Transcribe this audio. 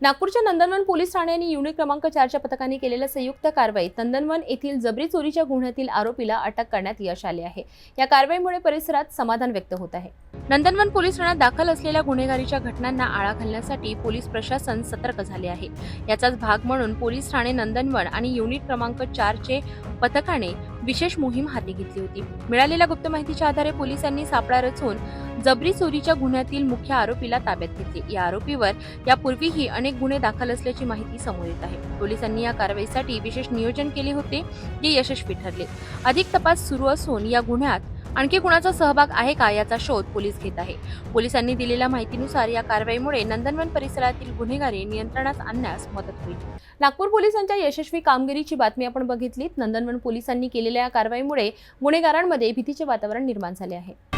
नागपूरच्या नंदनवन पोलीस ठाणे आणि युनिट क्रमांक चारच्या पथकाने केलेल्या संयुक्त कारवाईत नंदनवन येथील जबरी चोरीच्या गुन्ह्यातील आरोपीला अटक करण्यात यश आले आहे. या कारवाईमुळे परिसरात समाधान व्यक्त होत आहे. नंदनवन पोलीस ठाण्यात दाखल असलेल्या गुन्हेगारीच्या घटनांना आळा घालण्यासाठी पोलीस प्रशासन सतर्क झाले आहे. याचाच भाग म्हणून पोलीस ठाणे नंदनवन आणि युनिट क्रमांक चारचे पथकाने विशेष मोहीम हाती घेतली होती. मिळालेल्या गुप्त माहितीच्या आधारे पोलिसांनी सापळा रचून जबरी चोरीच्या गुन्ह्यातील मुख्य आरोपीला ताब्यात घेतले. या आरोपीवर यापूर्वीही अनेक गुन्हे दाखल असल्याची माहिती समोर येत आहे. पोलिसांनी या कारवाईसाठी विशेष नियोजन केले होते जे यशस्वी ठरले. अधिक तपास सुरू असून या गुन्ह्यात आणखी कुणाचा सहभाग आहे का याचा शोध पोलीस घेत आहे. पोलिसांनी दिलेल्या माहितीनुसार या कारवाईमुळे नंदनवन परिसरातील गुन्हेगारी नियंत्रणात आणण्यास मदत होईल. नागपूर पोलिसांच्या यशस्वी कामगिरीची बातमी आपण बघितलीत. नंदनवन पोलिसांनी केलेल्या या कारवाईमुळे गुन्हेगारांमध्ये भीतीचे वातावरण निर्माण झाले आहे.